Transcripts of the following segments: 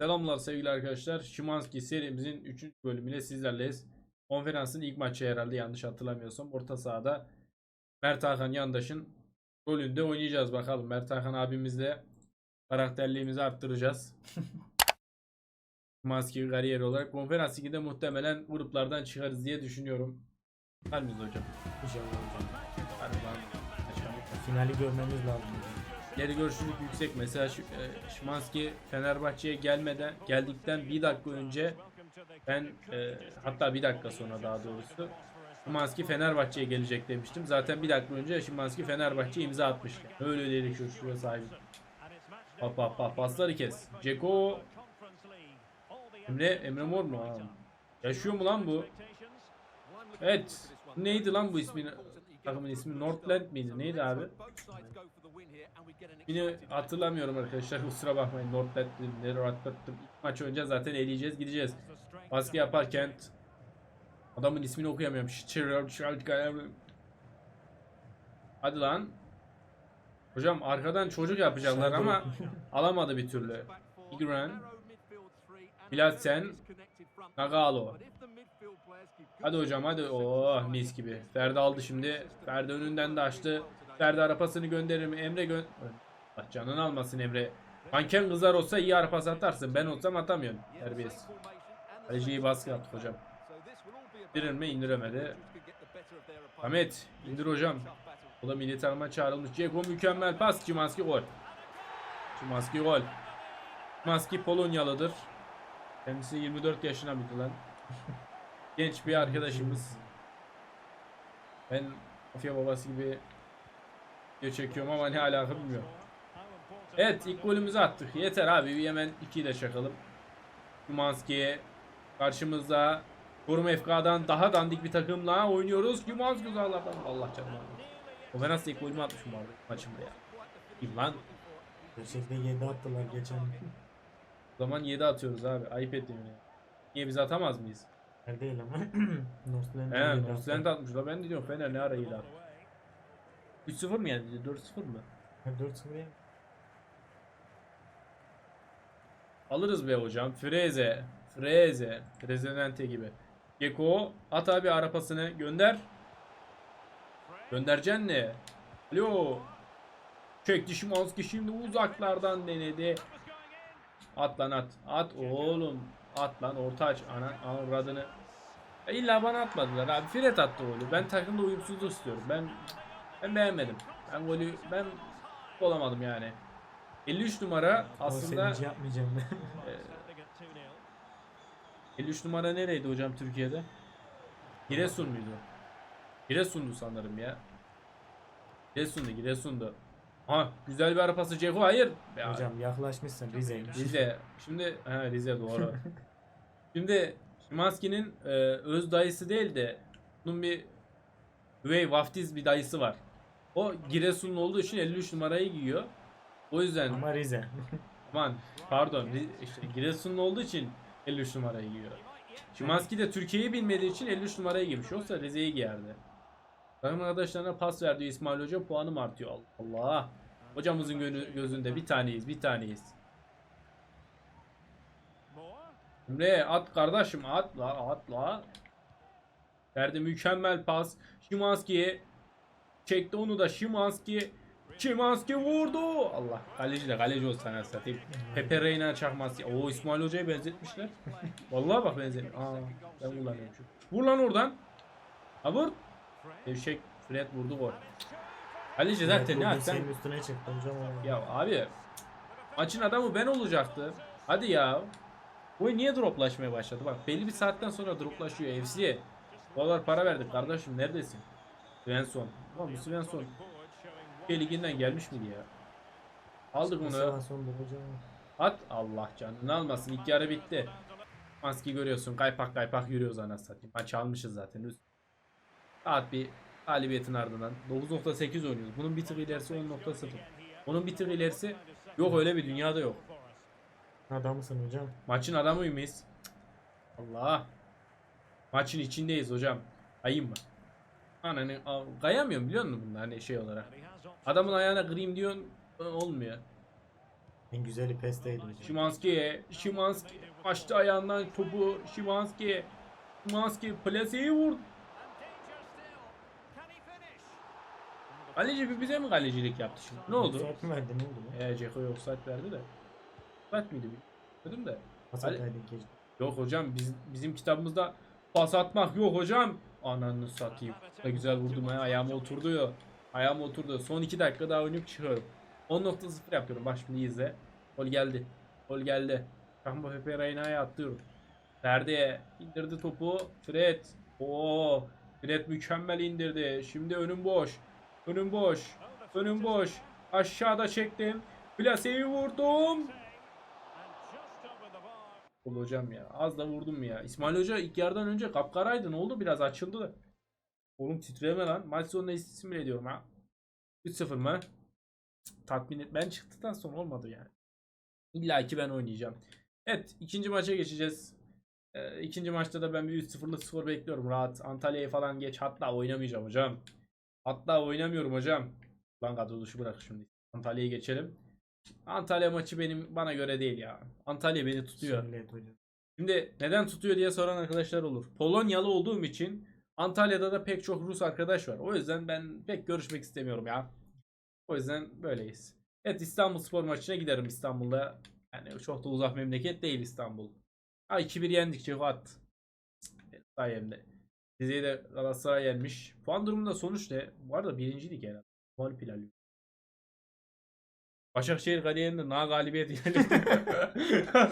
Selamlar sevgili arkadaşlar. Şimanski serimizin 3. bölümüyle sizlerleyiz. Konferansın ilk maçı herhalde yanlış hatırlamıyorsam. Orta sahada Mert Hakan Yandaş'ın rolünde oynayacağız bakalım. Mert Hakan abimizle karakterliğimizi arttıracağız. Şimanski kariyer olarak. Konferans liginde muhtemelen gruplardan çıkarız diye düşünüyorum. Var mıyız hocam? İnşallah hocam. Finali görmemiz lazım. Geri görüşlülük yüksek. Mesela e, Şimanski Fenerbahçe'ye gelmeden geldikten bir dakika önce ben e, hatta bir dakika sonra daha doğrusu Şimanski Fenerbahçe'ye gelecek demiştim. Zaten bir dakika önce Şimanski Fenerbahçe imza atmıştı. Öyle deli görüşlüğe sahip. Bak bak bak pasları kes. Ceko Emre, Emre Mor mu? Ha. Yaşıyor mu lan bu? Evet. Neydi lan bu ismi? Takımın ismi Northland miydi? Neydi abi? Yine hatırlamıyorum arkadaşlar kusura bakmayın Northland ilk maç önce zaten eleyeceğiz gideceğiz. Baskı yaparken adamın ismini okuyamıyorum. Hadi lan. Hocam arkadan çocuk yapacaklar ama alamadı bir türlü. İgren, Bilatsen, Nagalo. Hadi hocam hadi. Oh mis gibi. Ferdi aldı şimdi. Ferdi önünden de açtı. Ferdi arapasını gönderir mi? Emre gö... Allah canını almasın Emre. Manken kızar olsa iyi arapası atarsın. Ben olsam atamıyorum. Terbiyesiz. Kaleci iyi baskı yaptık hocam. İndirir mi? İndiremedi. Ahmet indir hocam. O da milli takıma çağrılmış. Ceko mükemmel pas. Cimanski gol. Cimanski gol. Cimanski Polonyalıdır. Kendisi 24 yaşına bitti lan. Genç bir arkadaşımız. Ben mafya babası gibi video çekiyorum ama ne alaka bilmiyorum. Evet ilk golümüzü attık. Yeter abi hemen 2'yi de çakalım. Yumanski'ye karşımızda Kurum FK'dan daha dandik bir takımla oynuyoruz. Yumanski Allah'tan Allah canım. O ben nasıl ilk golümü atmışım arada maçımda ya. Kim lan? Gerçekten 7 attılar geçen. O zaman 7 atıyoruz abi. Ayıp ettim ya. Niye biz atamaz mıyız? Fener değil ama. Northland. He, Northland atmış da ben de diyorum Fener ne ara iyi lan. 3-0 mı yani? 4-0 mı? 4-0 ya. Alırız be hocam. Freze. Freze. Rezenente gibi. Geko at abi arapasını gönder. Göndereceksin ne? Alo. Çekti Şimanski şimdi uzaklardan denedi. At lan at. At oğlum. At lan orta aç. Ana avradını. Ya illa bana atmadılar abi. Fred attı golü. Ben takımda uyumsuzluk istiyorum. Ben ben beğenmedim. Ben golü ben olamadım yani. 53 numara Aslında sevinci yapmayacağım ben. e, 53 numara nereydi hocam Türkiye'de? Giresun muydu? Giresun'du sanırım ya. Giresun'du, Giresun'du. Ha güzel bir arapası Ceko hayır. Ya, Hocam yaklaşmışsın Rize'ymiş. Rize. Şimdi ha Rize doğru. Şimdi Şimanski'nin e, öz dayısı değil de bunun bir üvey vaftiz bir dayısı var. O Giresunlu olduğu için 53 numarayı giyiyor. O yüzden Ama Rize. aman pardon Ri- işte Giresunlu olduğu için 53 numarayı giyiyor. Şimanski de Türkiye'yi bilmediği için 53 numarayı giymiş. Yoksa Rize'yi giyerdi. Takım arkadaşlarına pas verdi İsmail Hoca puanım artıyor. Allah Allah. Hocamızın gönü- gözünde bir taneyiz bir taneyiz. Emre at kardeşim at la at la. Verdi mükemmel pas. Şimanski'ye çekti onu da Şimanski. Şimanski vurdu. Allah kaleci de kaleci olsa sana satayım. Pepe Reina çakması. O İsmail Hoca'yı benzetmişler. Vallahi bak benzetmiş. Aa ben kullanıyorum şu. Vur lan oradan. Ha vur. Devşek Fred vurdu gol. Kaleci zaten ne Bugün at sen? Senin üstüne çıktı hocam. Ya abi maçın adamı ben olacaktı. Hadi ya. Bu niye droplaşmaya başladı? Bak belli bir saatten sonra droplaşıyor FC. Kadar para verdik kardeşim neredesin? Svensson. Ulan bu Svensson Türkiye liginden gelmiş miydi ya? Aldık hocam. At Allah canını almasın. İlk yarı bitti. Maski görüyorsun. Kaypak kaypak yürüyoruz anasını satayım. Maç almışız zaten. Üst. Saat bir galibiyetin ardından 9.8 oynuyoruz. Bunun bir tık ilerisi 10.0. Onun bir tık ilerisi yok öyle bir dünyada yok. Adamısın hocam. Maçın adamı mıyız? Allah. Maçın içindeyiz hocam. Ayım mı? Ananı a- kayamıyorum biliyor musun bunlar hani şey olarak. Adamın ayağına kırayım diyorsun ı, olmuyor. En güzeli PES'teydi hocam. Şimanski, Şimanski açtı ayağından topu. Şimanski, Şimanski plaseyi vurdu. Kaleci bir bize mi kalecilik yaptı şimdi? Ne oldu? Saat mi verdi ne oldu? Eee Ceko'ya offside verdi de. Offside miydi? Dedim de. Pas keşke. Yok hocam biz, bizim kitabımızda pas atmak yok hocam. Ananı satayım. Ne güzel vurdum ya ayağıma oturdu ya. Ayağıma oturdu. Son 2 dakika daha oynayıp çıkıyorum. 10.0 yapıyorum. Bak şimdi izle. Gol geldi. Gol geldi. Rahma Pepe Reyna'ya atlıyorum. Ferdi'ye indirdi topu. Fred. Oo. Fred mükemmel indirdi. Şimdi önüm boş. Önüm boş. Önüm boş. Aşağıda çektim. Plaseyi vurdum. Ol hocam ya. Az da vurdum ya. İsmail Hoca ilk yarıdan önce kapkaraydı. Ne oldu? Biraz açıldı da. Oğlum titreme lan. Maç sonunda isim bile ediyorum ha. 3-0 mı? Tatmin et. Ben çıktıktan sonra olmadı yani. İlla ki ben oynayacağım. Evet. ikinci maça geçeceğiz. Ee, ikinci maçta da ben bir 3-0'lık skor bekliyorum. Rahat. Antalya'yı falan geç. Hatta oynamayacağım hocam. Hatta oynamıyorum hocam. Lan kadro bırak şimdi. Antalya'yı geçelim. Antalya maçı benim bana göre değil ya. Antalya beni tutuyor. Şimdi neden tutuyor diye soran arkadaşlar olur. Polonyalı olduğum için Antalya'da da pek çok Rus arkadaş var. O yüzden ben pek görüşmek istemiyorum ya. O yüzden böyleyiz. Evet İstanbul spor maçına giderim İstanbul'da. Yani çok da uzak memleket değil İstanbul. Ha 2-1 yendik Cevat. Sayemde. Rize'yi de Galatasaray yenmiş. Puan durumunda sonuç ne? Bu arada birinciydik herhalde. Mağlup ilerliyor. Başakşehir kariyerinde na galibiyet geldi.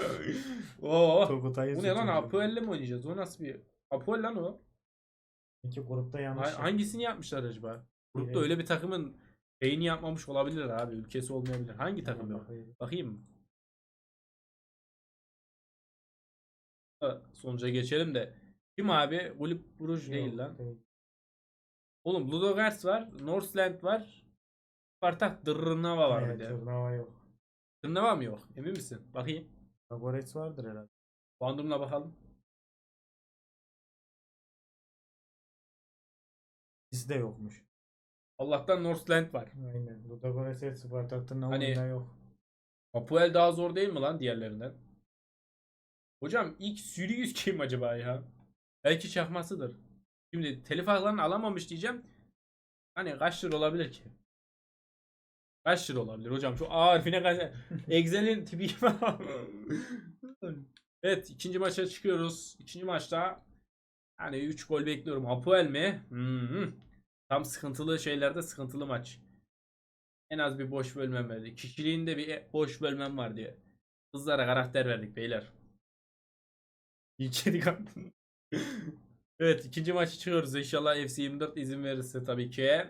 Oo. Turgutay'ı Bu ne lan. Apoel'le mi oynayacağız? O nasıl bir Apoel lan o? Peki grupta yanlış. Ha- hangisini yapmışlar acaba? Grupta öyle bir takımın şeyini yapmamış olabilir abi. Ülkesi olmayabilir. Hangi takım yok? Bakayım. Mı? Ha, Sonuca geçelim de. Kim abi? Kulüp Bruj değil lan. Oğlum Ludogorets var. Northland var. Spartak Dırnava var bir de. Yok. Dırnava mı yok? Emin misin? Bakayım. Agorets vardır herhalde. Puan durumuna bakalım. İkisi de yokmuş. Allah'tan Northland var. Aynen. Ludogorets evet Spartak Turnava Hani- oyunda yok. Apoel daha zor değil mi lan diğerlerinden? Hocam ilk Sirius kim acaba ya? Belki çakmasıdır. Şimdi telif haklarını alamamış diyeceğim. Hani kaç lira olabilir ki? Kaç lira olabilir hocam? Şu A harfine kaç... Excel'in tipi gibi. evet ikinci maça çıkıyoruz. İkinci maçta hani 3 gol bekliyorum. Apoel mi? Hmm. Tam sıkıntılı şeylerde sıkıntılı maç. En az bir boş bölmem verdik. Kişiliğinde bir boş bölmem var diye. Kızlara karakter verdik beyler. Abi. evet ikinci maçı çıkıyoruz. İnşallah FC 24 izin verirse tabii ki.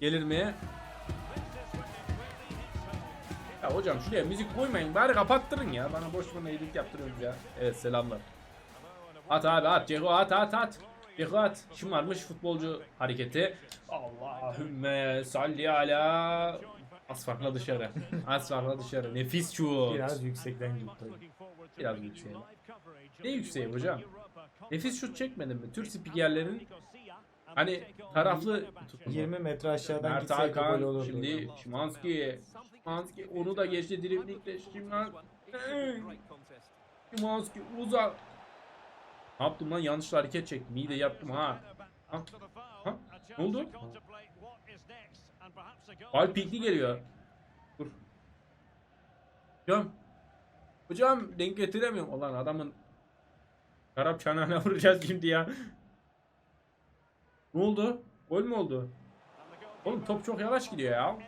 Gelir mi? Hocam şuraya müzik koymayın. Bari kapattırın ya. Bana boş bana iyilik yaptırıyorsunuz ya. Evet selamlar. At abi at. Ceko at at at. Ceko at. Şımarmış futbolcu hareketi. Allahümme salli ala. Az farkla dışarı. Az farkla dışarı. Nefis şut. Biraz yüksekten gitti. Biraz yükseğe. Ne yükseğe hocam? Nefis şut çekmedin mi? Türk spikerlerin hani taraflı tuttu. 20 metre aşağıdan Mert gitseydi gol Hakan olurdu. şimdi. Şimanski Şimanski onu da geçti driblikle Şimanski Şimanski uzak Ne yaptım lan yanlış hareket çektim iyi de yaptım ha Ha? Ha? Ne oldu? Al pikli geliyor Dur Hocam Hocam denk getiremiyorum Ulan adamın Şarap çanağına vuracağız şimdi ya Ne oldu? Gol mü oldu? Oğlum top çok yavaş gidiyor ya.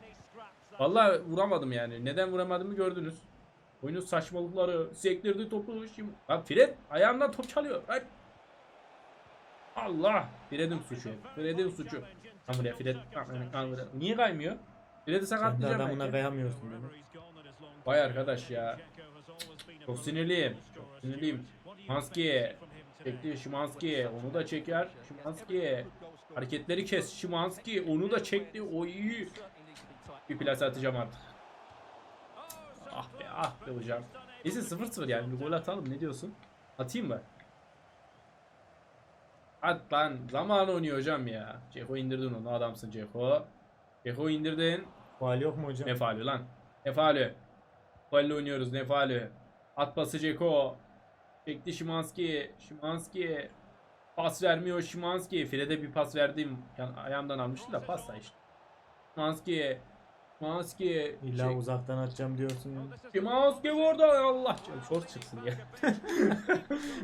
Vallahi vuramadım yani. Neden vuramadığımı gördünüz. Oyunun saçmalıkları. Sektirdi topu. Şimdi... Bak Fred ayağından top çalıyor. Lan. Allah. Fred'in suçu. Fred'in suçu. Lan buraya Fred. Lan, lan buraya. Niye kaymıyor? Fred'i sakatlayacağım adamına belki. kayamıyorsun. Vay arkadaş ya. Çok sinirliyim. Çok sinirliyim. Şimanski. Çekti Şimanski. Onu da çeker. Şimanski. Hareketleri kes. Şimanski. Onu da çekti. Oy. Bir plase atacağım artık. Ah be ah be hocam. Neyse 0-0 yani bir gol atalım ne diyorsun? Atayım mı? At lan zaman oynuyor hocam ya. Ceko indirdin onu adamsın Ceko. Ceko indirdin. Faal yok mu hocam? Ne faali lan? Ne faali? Falle oynuyoruz ne faali? At pası Ceko. Çekti Şimanski. Şimanski. Pas vermiyor Şimanski. Fred'e bir pas verdim. Yani ayağımdan almıştı da pas da işte. Şimanski. Şimanski. İlla Çek- uzaktan atacağım diyorsun ya. Şimanski vurdu. Allah. Şort çıksın ya.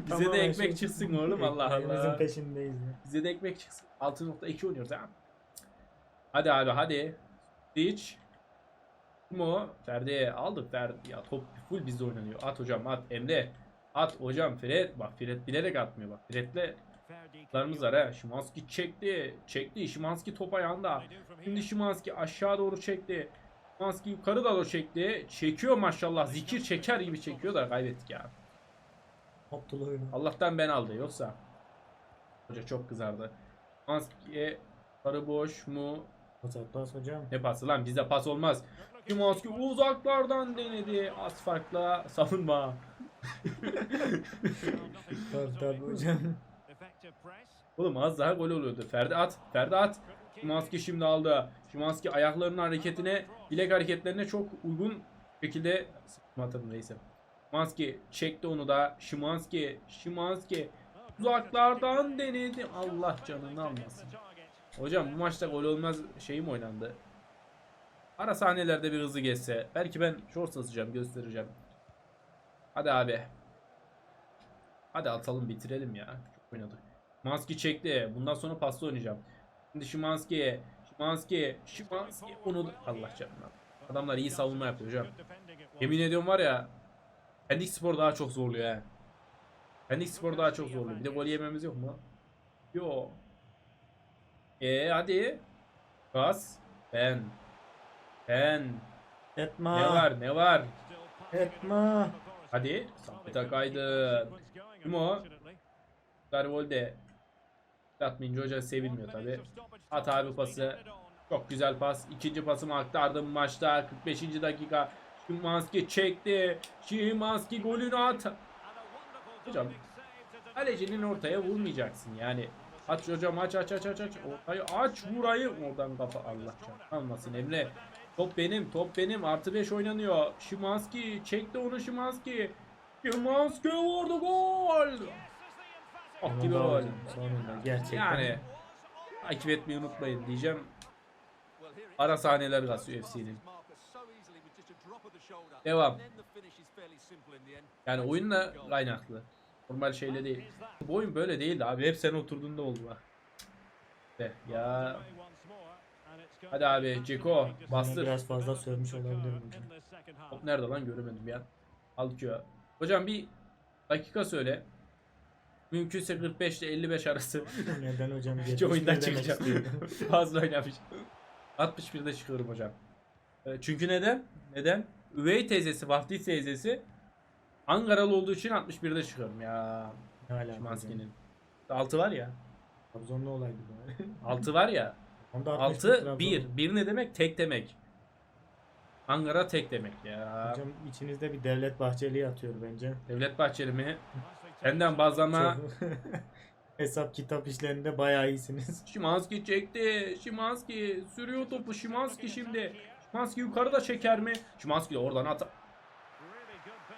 Bize Tamamen de ekmek şey- çıksın oğlum Allah Allah. peşindeyiz ya. Bize de ekmek çıksın. 6.2 oynuyoruz ha. Hadi abi hadi. Hiç. Mo Ferdi aldık Ferdi. Ya top full bizde oynanıyor. At hocam at. Emre. At hocam Fred. Bak Fred bilerek atmıyor bak. Fred'le larımız var ha. Şimanski çekti. Çekti. Şimanski top ayağında. Şimdi Şimanski aşağı doğru çekti. Şimanski yukarı doğru çekti. Çekiyor maşallah. Zikir çeker gibi çekiyor da kaybettik ya. Abdullah. Allah'tan ben aldı yoksa. Hoca çok kızardı. Şimanski'ye sarı boş mu? Pas atmaz hocam. Ne pası lan bizde pas olmaz. Şimanski uzaklardan denedi. Az farkla savunma. Tabii tabii hocam. Oğlum az daha gol oluyordu. Ferdi at. Ferdi at. Şimanski şimdi aldı. Şimanski ayaklarının hareketine, bilek hareketlerine çok uygun şekilde atamadım neyse. Şimanski çekti onu da. Şimanski, Şimanski uzaklardan denedi. Allah canını almasın. Hocam bu maçta gol olmaz şey mi oynandı? Ara sahnelerde bir hızlı geçse. Belki ben short atacağım göstereceğim. Hadi abi. Hadi atalım bitirelim ya. Çok oynadık. Şimanski çekti. Bundan sonra paslı oynayacağım. Şimdi Şimanski, Şimanski, Şimanski onu Allah canına. Adamlar iyi savunma yapıyor hocam. Yemin ediyorum var ya Pendik Spor daha çok zorluyor ha. Pendik Spor daha çok zorluyor. Bir de gol yememiz yok mu? Yok. E hadi. Bas. Ben. Ben. Etme. Ne var ne var? Etme. Hadi. Samet kaydı. Kim o? Darvolde. Atmayınca hoca sevinmiyor tabi. At abi pası. Çok güzel pas. İkinci pasımı aktardım maçta. 45. dakika. Şimanski çekti. Şimanski golünü at. Hocam. Kalecinin ortaya vurmayacaksın yani. Aç hocam aç aç aç aç aç. Ortayı aç burayı. Oradan kafa Allah almasın Emre. Top benim top benim. Artı 5 oynanıyor. Şimanski çekti onu Şimanski. Şimanski vurdu gol. Oh gibi Sonunda gol. hocam, Sonunda gerçekten. Yani takip etmeyi unutmayın diyeceğim. Ara sahneler kasıyor FC'nin. Devam. Yani oyunla kaynaklı. Normal şeyle değil. Bu oyun böyle değildi abi. Hep sen oturduğunda oldu bak. De, ya hadi abi Ceko bastır. Biraz fazla sövmüş olabilirim hocam. Top nerede lan göremedim ya. Alkıyor. Hocam bir dakika söyle. Mümkünse 45 ile 55 arası. Neden hocam? Hiç 71 oyundan çıkacağım. Fazla oynamış. 61'de çıkıyorum hocam. E, Çünkü neden? Neden? Üvey teyzesi, vaftiz teyzesi Ankaralı olduğu için 61'de çıkıyorum ya. Hocam? Şimanski'nin. 6 var ya. Trabzonlu olaydı bu. 6 var ya. Onda 61 6 Trabzon. 1. 1 ne demek? Tek demek. Ankara tek demek ya. Hocam içinizde bir devlet bahçeli yatıyor bence. Devlet Bahçeli mi? Senden bazlama. Hesap kitap işlerinde bayağı iyisiniz. Şimanski çekti. Şimanski sürüyor topu. Şimanski şimdi. Şimanski yukarıda çeker mi? Şimanski de oradan at.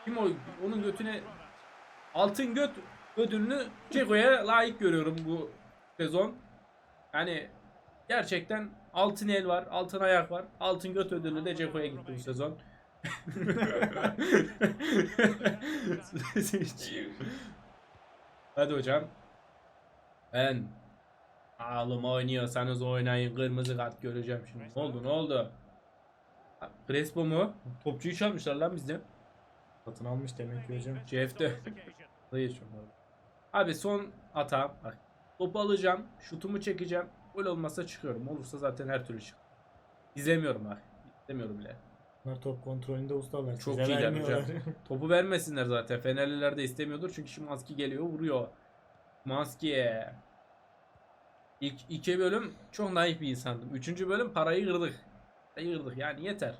Kim o? Onun götüne altın göt ödülünü Ceko'ya layık görüyorum bu sezon. Yani gerçekten altın el var, altın ayak var. Altın göt ödülü de Ceko'ya gitti bu sezon. Hadi hocam. Ben Ağlım oynuyorsanız oynayın. Kırmızı kart göreceğim şimdi. Ne oldu ne oldu? Crespo mu? Topçuyu çalmışlar lan bizden. Satın almış demek ki hocam. CF'de. Hayır. Abi son hata. Bak. Topu alacağım. Şutumu çekeceğim. Gol olmazsa çıkıyorum. Olursa zaten her türlü çık. İzlemiyorum bak. İzlemiyorum bile. Bunlar top kontrolünde ustalar. Çok Size iyiler vermiyorlar. hocam. Topu vermesinler zaten. Fenerliler de istemiyordur. Çünkü Şimanski geliyor vuruyor. Şimanski'ye. İlk iki bölüm çok naif bir insandım. Üçüncü bölüm parayı kırdık. Parayı kırdık yani yeter.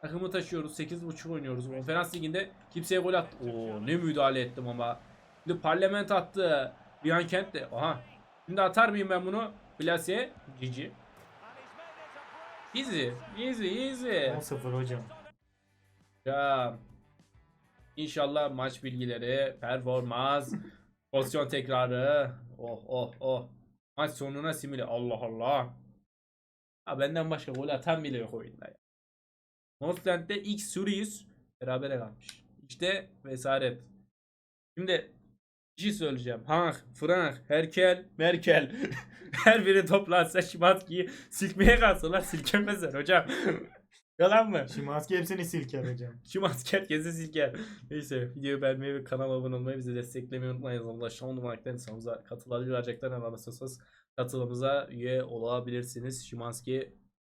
Takımı taşıyoruz. 8.5 oynuyoruz. Konferans liginde kimseye gol attı. Oo ne müdahale ettim ama. Şimdi parlament attı. Bian Kent de. Aha. Şimdi atar mıyım ben bunu? Plase. Cici. Easy. Easy. Easy. 10-0 hocam. Ya. İnşallah maç bilgileri, performans, pozisyon tekrarı. Oh oh oh. Maç sonuna simüle. Allah Allah. Ha benden başka gol atan bile yok oyunda ya. Northland'de X Sirius berabere kalmış. İşte vesaret. Şimdi bir şey söyleyeceğim. Hank, Frank, Herkel, Merkel. Her biri toplansa Şimanski'yi silkmeye kalsalar silkemezler hocam. Yalan mı? Şimanski hepsini silker hocam. Şimanski herkese silker. Neyse videoyu beğenmeyi ve kanala abone olmayı bizi desteklemeyi unutmayın. Ulaşan numaraktan insanımıza katılabilir verecekler. Anlamazsanız katılımıza üye olabilirsiniz. Şimanski